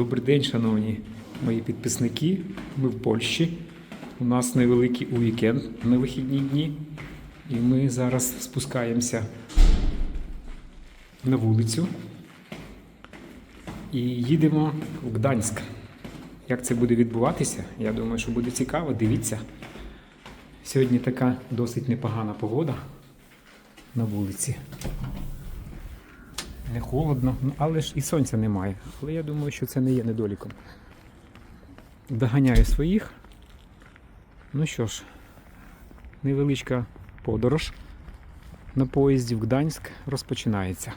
Добрий день, шановні мої підписники. Ми в Польщі. У нас невеликий уікенд на вихідні дні. І ми зараз спускаємося на вулицю і їдемо в Гданськ. Як це буде відбуватися? Я думаю, що буде цікаво. Дивіться. Сьогодні така досить непогана погода на вулиці. Не холодно, ну, але ж і сонця немає. Але я думаю, що це не є недоліком. Доганяю своїх. Ну що ж, невеличка подорож на поїзді в Гданськ розпочинається.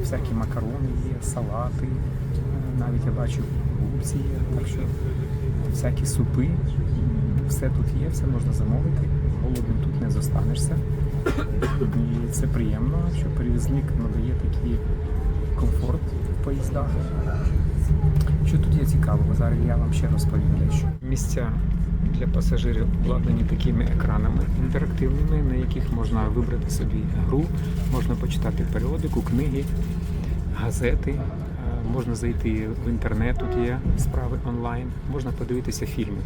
Всякі макарони є, салати. Е, Навіть я бачу голубці є, так що всякі супи. Все тут є, все можна замовити. Голодним тут не зостанешся. І це приємно, що перевізник надає такий комфорт в поїздах. Що тут є цікавого? Зараз я вам ще розповім дещо. Місця для пасажирів обладнані такими екранами інтерактивними, на яких можна вибрати собі гру, можна почитати періодику, книги, газети. Е, Можна зайти в інтернет, тут є справи онлайн, можна подивитися фільми.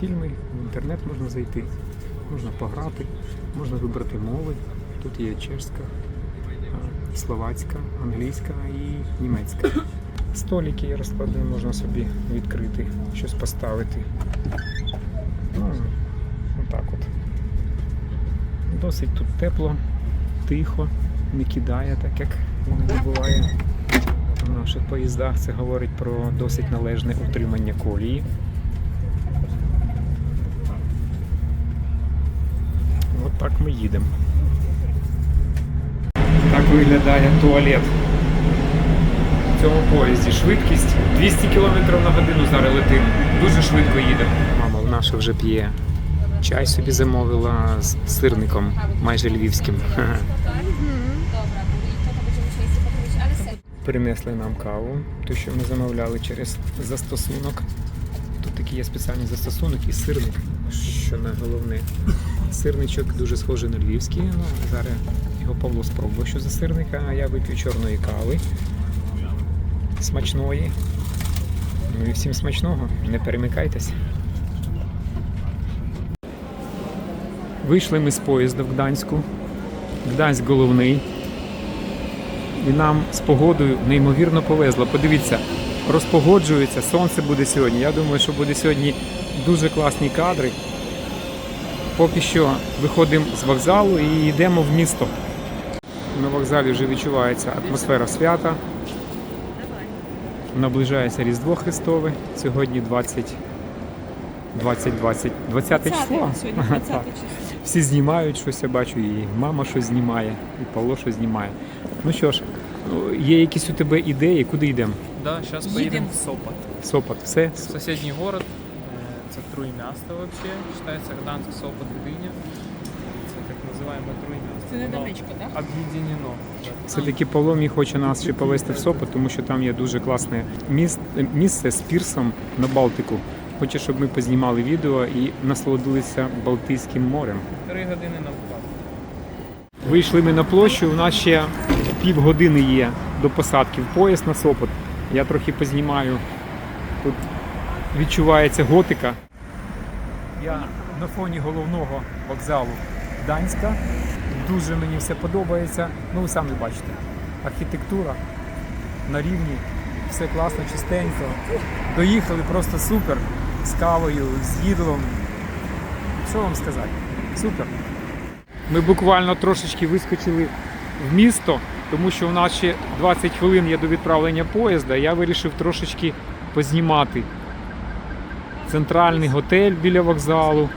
Фільми в інтернет можна зайти, можна пограти, можна вибрати мови. Тут є чешська, е, словацька, англійська і німецька. Столики є розкладені, можна собі відкрити, щось поставити. Ну, отак от. Досить тут тепло, тихо, не кидає, так як іноді буває в наших поїздах. Це говорить про досить належне утримання колії. От так ми їдемо. Так виглядає туалет в цьому поїзді. Швидкість 200 км на годину зараз летимо. Дуже швидко їдемо. Мама наша вже п'є. Чай собі замовила з сирником, майже львівським. Принесли нам каву, ту, що ми замовляли через застосунок. Тут такий є спеціальний застосунок і сирник, що найголовне. Сирничок дуже схожий на львівський. Ну, зараз його Павло спробував, що за сирника, а я вип'ю чорної кави. Смачної. Ну і всім смачного, не перемикайтеся. Вийшли ми з поїзда в Гданську. Гданськ головний. І нам з погодою неймовірно повезло. Подивіться, розпогоджується, сонце буде сьогодні. Я думаю, що буде сьогодні дуже класні кадри. Поки що виходимо з вокзалу і йдемо в місто. На вокзалі вже відчувається атмосфера свята. Наближається Різдво Христове. Сьогодні 20, 20, 20, 20 число. Сьогодні 20 число Всі знімають щось, я бачу, і мама щось знімає, і Павло щось знімає. Ну що ж, Ну, Є якісь у тебе ідеї, куди йдемо? Да, сейчас Едем. поедем в Сопот. Сопот, все? В соседний город. Э, Это Труймясто вообще. Считается Гданьск, Сопот, Гдыня. Это так называемое Труймясто. Це Но недалечко, так? Объединено. Все-таки Павло мій хоче нас ще повезти в Сопот, тому що там є дуже класне міс- місце з пірсом на Балтику. Хоче, щоб ми познімали відео і насолодилися Балтійським морем. Три години на вклад. Вийшли ми на площу. У нас ще півгодини є до посадки в поїзд на Сопот. Я трохи познімаю. Тут відчувається готика. Я на фоні головного вокзалу Гданська. Дуже мені все подобається. Ну, ви самі бачите. Архітектура на рівні, все класно, чистенько. Доїхали просто супер з кавою, з їдлом. Що вам сказати? Супер. Ми буквально трошечки вискочили в місто, тому що у нас ще 20 хвилин є до відправлення поїзда. Я вирішив трошечки познімати центральний готель біля вокзалу.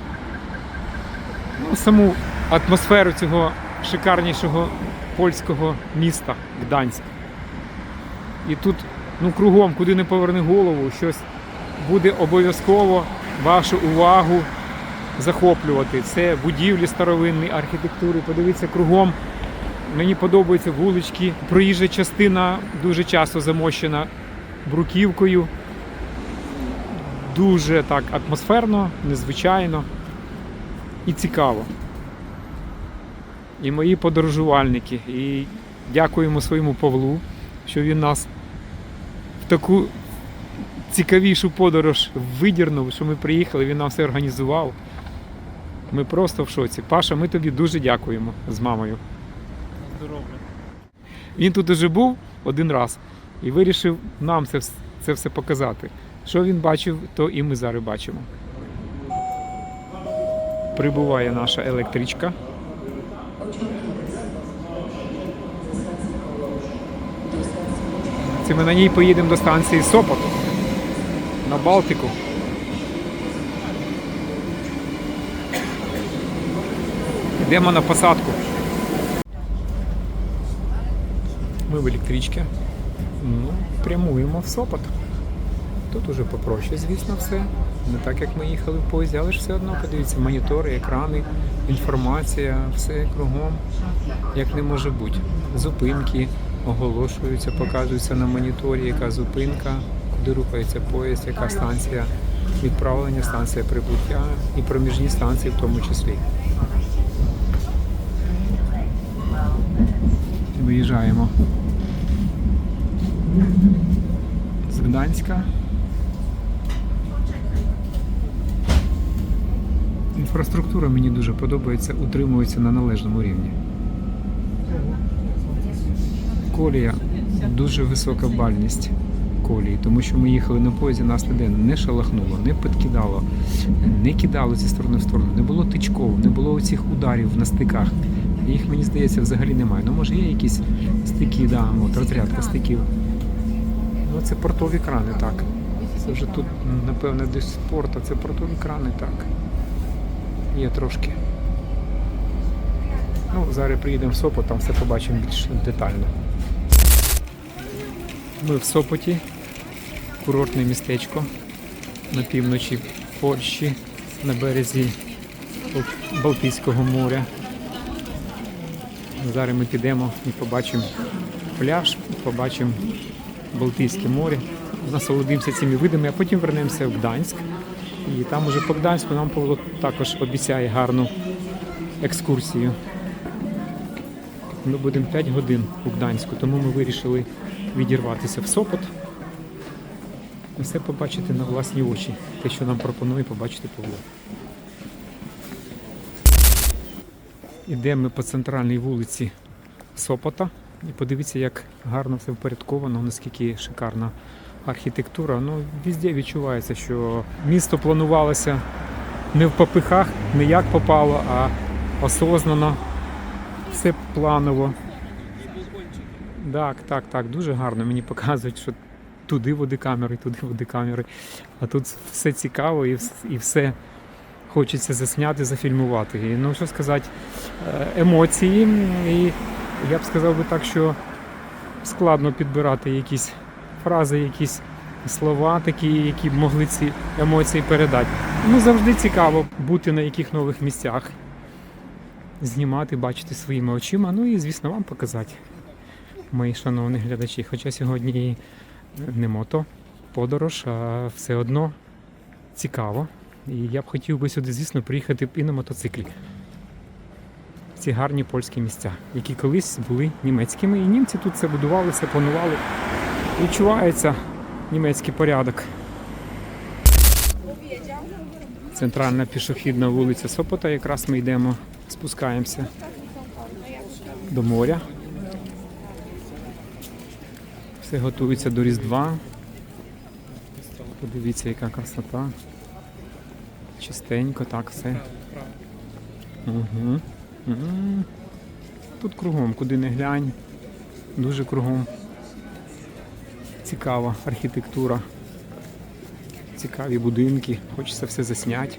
Ну, саму атмосферу цього шикарнішого польського міста Гданськ. І тут, ну, кругом, куди не поверни голову, щось буде обов'язково вашу увагу захоплювати. Це будівлі старовинні, архітектури. Подивіться кругом. Мені подобаються вулички. Проїжджа частина дуже часто замощена бруківкою. Дуже так атмосферно, незвичайно і цікаво. І мої подорожувальники. І дякуємо своєму Павлу, що він нас в таку цікавішу подорож видірнув, що ми приїхали, він нам все організував. Ми просто в шоці. Паша, ми тобі дуже дякуємо з мамою. Здоров'я. Він тут уже був один раз і вирішив нам це, це все показати. Що він бачив, то і ми зараз бачимо. Прибуває наша електричка. Це ми на ній поїдемо до станції Сопот на Балтику. Йдемо на посадку. Ми в електричці. Ну, прямуємо в Сопот. Тут уже попроще, звісно, все. Не так, як ми їхали в поїзді, але ж все одно подивіться, монітори, екрани, інформація, все кругом, як не може бути. Зупинки оголошуються, показуються на моніторі, яка зупинка, куди рухається поїзд, яка станція відправлення, станція прибуття і проміжні станції в тому числі. Виїжджаємо з Гданська. Інфраструктура мені дуже подобається, утримується на належному рівні. Колія дуже висока бальність колії, тому що ми їхали на поїзді, нас ніде не шалахнуло, не підкидало, не кидало зі сторони в сторону, не було тичков, не було цих ударів на стиках. Їх, мені здається, взагалі немає. Ну, може, є якісь стики, да, от, розрядка стиків. Ну, це портові крани, так. Це вже тут, напевне, десь спорт, а це портові крани, так. Є трошки. Ну, зараз приїдемо в Сопот, там все побачимо більш детально. Ми в Сопоті, курортне містечко на півночі Польщі, на березі Балтійського моря. Зараз ми підемо і побачимо пляж, побачимо Балтійське море, насолодимося цими видами, а потім вернемося в Гданськ. І там уже по Гданську нам Павло також обіцяє гарну екскурсію. Ми будемо 5 годин у Гданську, тому ми вирішили відірватися в Сопот і все побачити на власні очі. Те, що нам пропонує побачити Павло. Ідемо ми по центральній вулиці Сопота. І подивіться, як гарно все впорядковано, наскільки шикарна архітектура. Ну, везде відчувається, що місто планувалося не в попихах, не як попало, а осознано. Все планово. Так, так, так, дуже гарно. Мені показують, що туди води камери, туди води камери. А тут все цікаво і, і все хочеться засняти, зафільмувати. І, ну, що сказати, е, емоції. І я б сказав би так, що складно підбирати якісь фрази, якісь слова, такі, які б могли ці емоції передати. Ну, завжди цікаво бути на яких нових місцях, знімати, бачити своїми очима, ну і, звісно, вам показати, мої шановні глядачі. Хоча сьогодні не мото подорож, а все одно цікаво. І я б хотів би сюди, звісно, приїхати і на мотоциклі. Ці гарні польські місця, які колись були німецькими, і німці тут це будували, все планували. Відчувається німецький порядок. Центральна пішохідна вулиця Сопота, якраз ми йдемо, спускаємося до моря. Все готується до Різдва. Подивіться, яка красота. Чистенько, так все. Угу. Тут кругом, куди не глянь. Дуже кругом. Цікава архітектура. Цікаві будинки. Хочеться все засняти.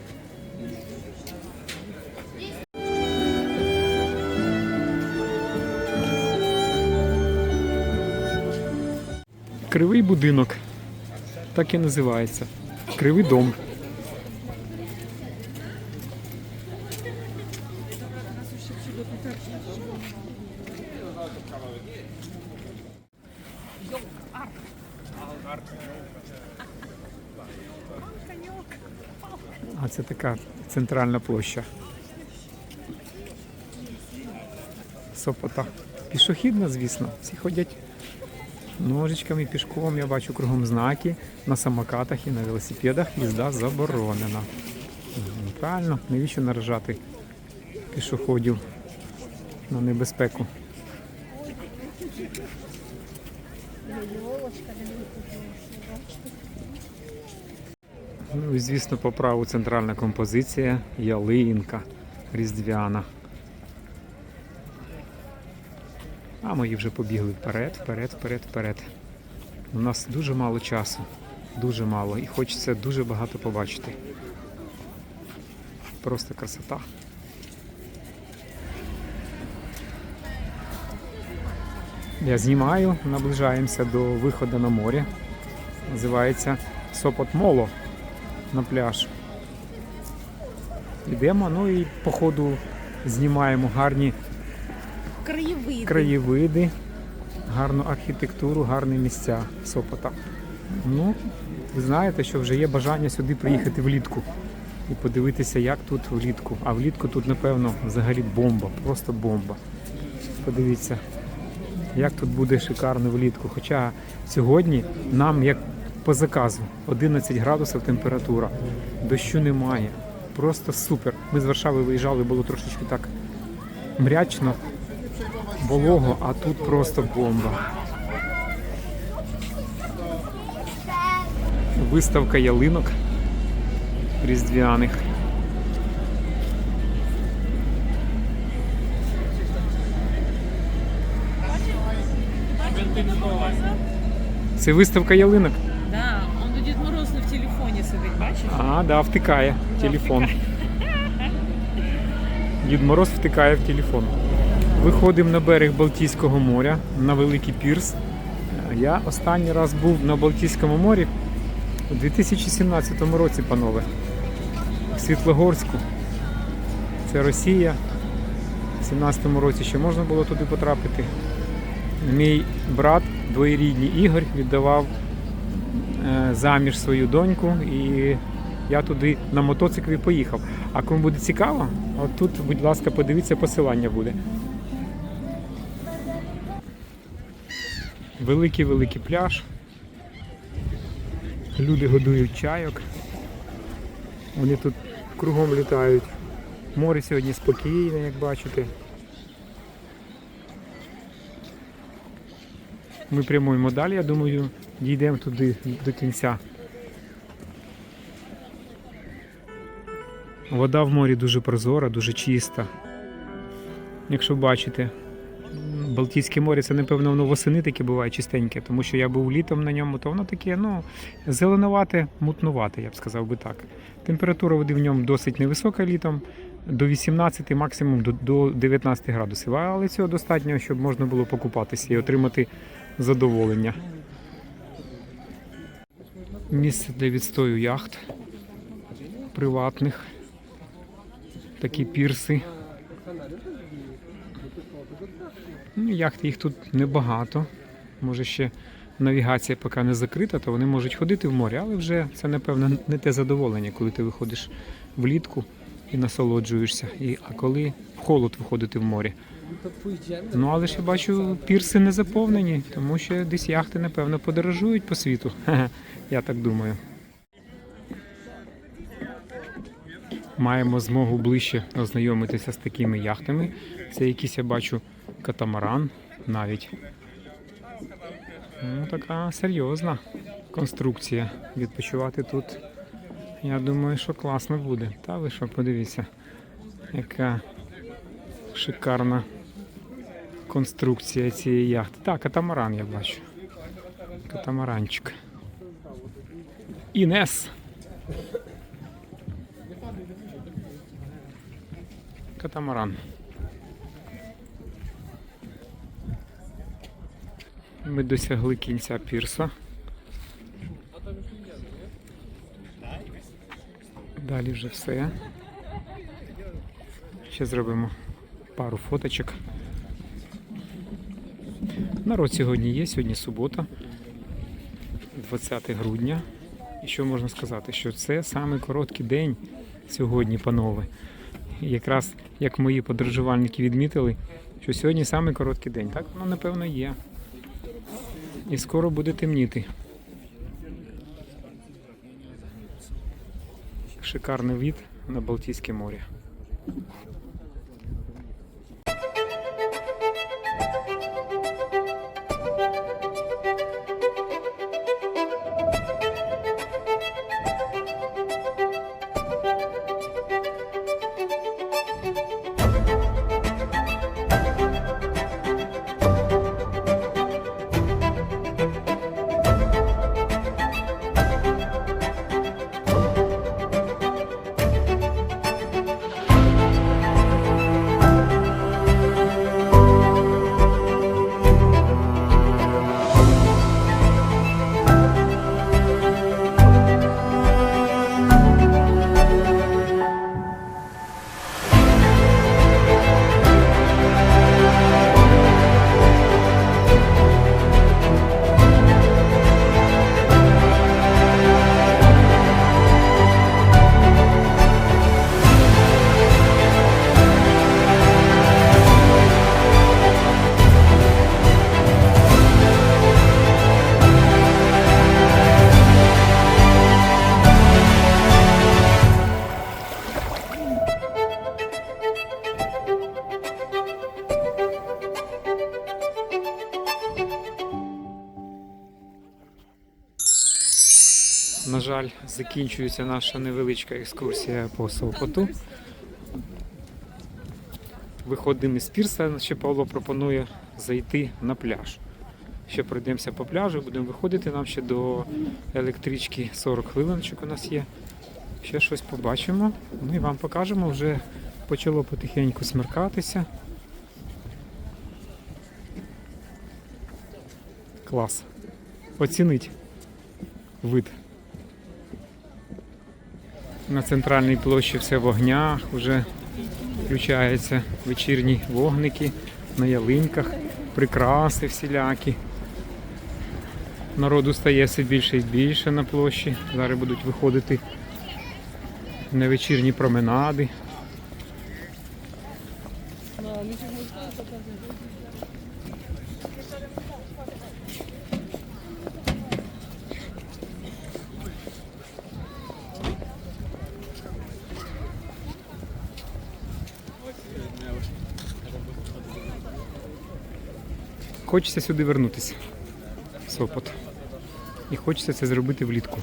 Кривий будинок. Так і називається. Кривий дом. А це така центральна площа. Сопота. Пішохідна, звісно. Всі ходять ножичками, пішком. Я бачу кругом знаки. На самокатах і на велосипедах їзда заборонена. Правильно, навіщо наражати пішоходів на небезпеку? Ну і звісно, по праву центральна композиція, ялинка різдвяна. А мої вже побігли вперед, вперед, вперед, вперед. У нас дуже мало часу, дуже мало, і хочеться дуже багато побачити. Просто красота. Я знімаю, наближаємося до виходу на море. Називається Сопот Моло на пляж. Йдемо, ну і по ходу знімаємо гарні Краєвиди. краєвиди, гарну архітектуру, гарні місця Сопота. Ну, ви знаєте, що вже є бажання сюди приїхати влітку і подивитися, як тут влітку. А влітку тут, напевно, взагалі бомба, просто бомба. Подивіться, як тут буде шикарно влітку. Хоча сьогодні нам, як по заказу, 11 градусів температура, дощу немає. Просто супер. Ми з Варшави виїжджали, було трошечки так мрячно, волого, а тут просто бомба. Виставка ялинок різдвяних. Це виставка ялинок. Да, он Дід Мороз не в телефоні сидить, бачиш? А, да, втикає в телефон. Дід Мороз втикає в телефон. Виходимо на берег Балтійського моря на Великий Пірс. Я останній раз був на Балтійському морі у 2017 році, панове. В Світлогорську. Це Росія. У 2017 році ще можна було туди потрапити. Мій брат, двоєрідний Ігор, віддавав е, заміж свою доньку, і я туди на мотоциклі поїхав. А кому буде цікаво, от тут, будь ласка, подивіться, посилання буде. Великий великий пляж. Люди годують чайок. Вони тут кругом літають. Море сьогодні спокійне, як бачите. Ми прямуємо далі, я думаю, дійдемо туди до кінця. Вода в морі дуже прозора, дуже чиста. Якщо бачите, Балтійське море це, напевно, воно восени таке буває чистеньке, тому що я був літом на ньому, то воно таке, ну, зеленувате, мутнувате, я б сказав би так. Температура води в ньому досить невисока літом, до 18, максимум до, до 19 градусів. Але цього достатньо, щоб можна було покупатися і отримати задоволення. Місце для відстою яхт приватних. Такі пірси. Ну, яхт їх тут небагато. Може ще навігація поки не закрита, то вони можуть ходити в морі, але вже це, напевно, не те задоволення, коли ти виходиш влітку і насолоджуєшся. І, а коли в холод виходити в морі. Ну, але ж я бачу, пірси не заповнені, тому що десь яхти, напевно, подорожують по світу. Я так думаю. Маємо змогу ближче ознайомитися з такими яхтами. Це якийсь, я бачу, катамаран навіть. Ну, така серйозна конструкція. Відпочивати тут. Я думаю, що класно буде. Та ви що, подивіться, яка шикарна конструкція цієї яхти. Так, катамаран я бачу. Катамаранчик. Інес. Катамаран. Ми досягли кінця пірса. Далі вже все. Ще зробимо пару фоточок. Народ сьогодні є, сьогодні субота, 20 грудня. І що можна сказати, що це самий короткий день сьогодні, панове. Якраз як мої подорожувальники відмітили, що сьогодні самий короткий день. Так воно напевно є. І скоро буде темніти. Шикарний вид на Балтійське море. Закінчується наша невеличка екскурсія по Солпоту. Виходимо із пірса, ще Павло пропонує зайти на пляж. Ще пройдемося по пляжу, будемо виходити. Нам ще до електрички 40 хвилиночок у нас є. Ще щось побачимо. Ну і вам покажемо. Вже почало потихеньку смеркатися. Клас. Оцінить вид. На центральній площі все в огнях, вже включаються вечірні вогники на ялинках, прикраси всілякі. Народу стає все більше і більше на площі. Зараз будуть виходити на вечірні променади. Хочеться сюди вернутися. Сопот. І хочеться це зробити влітку.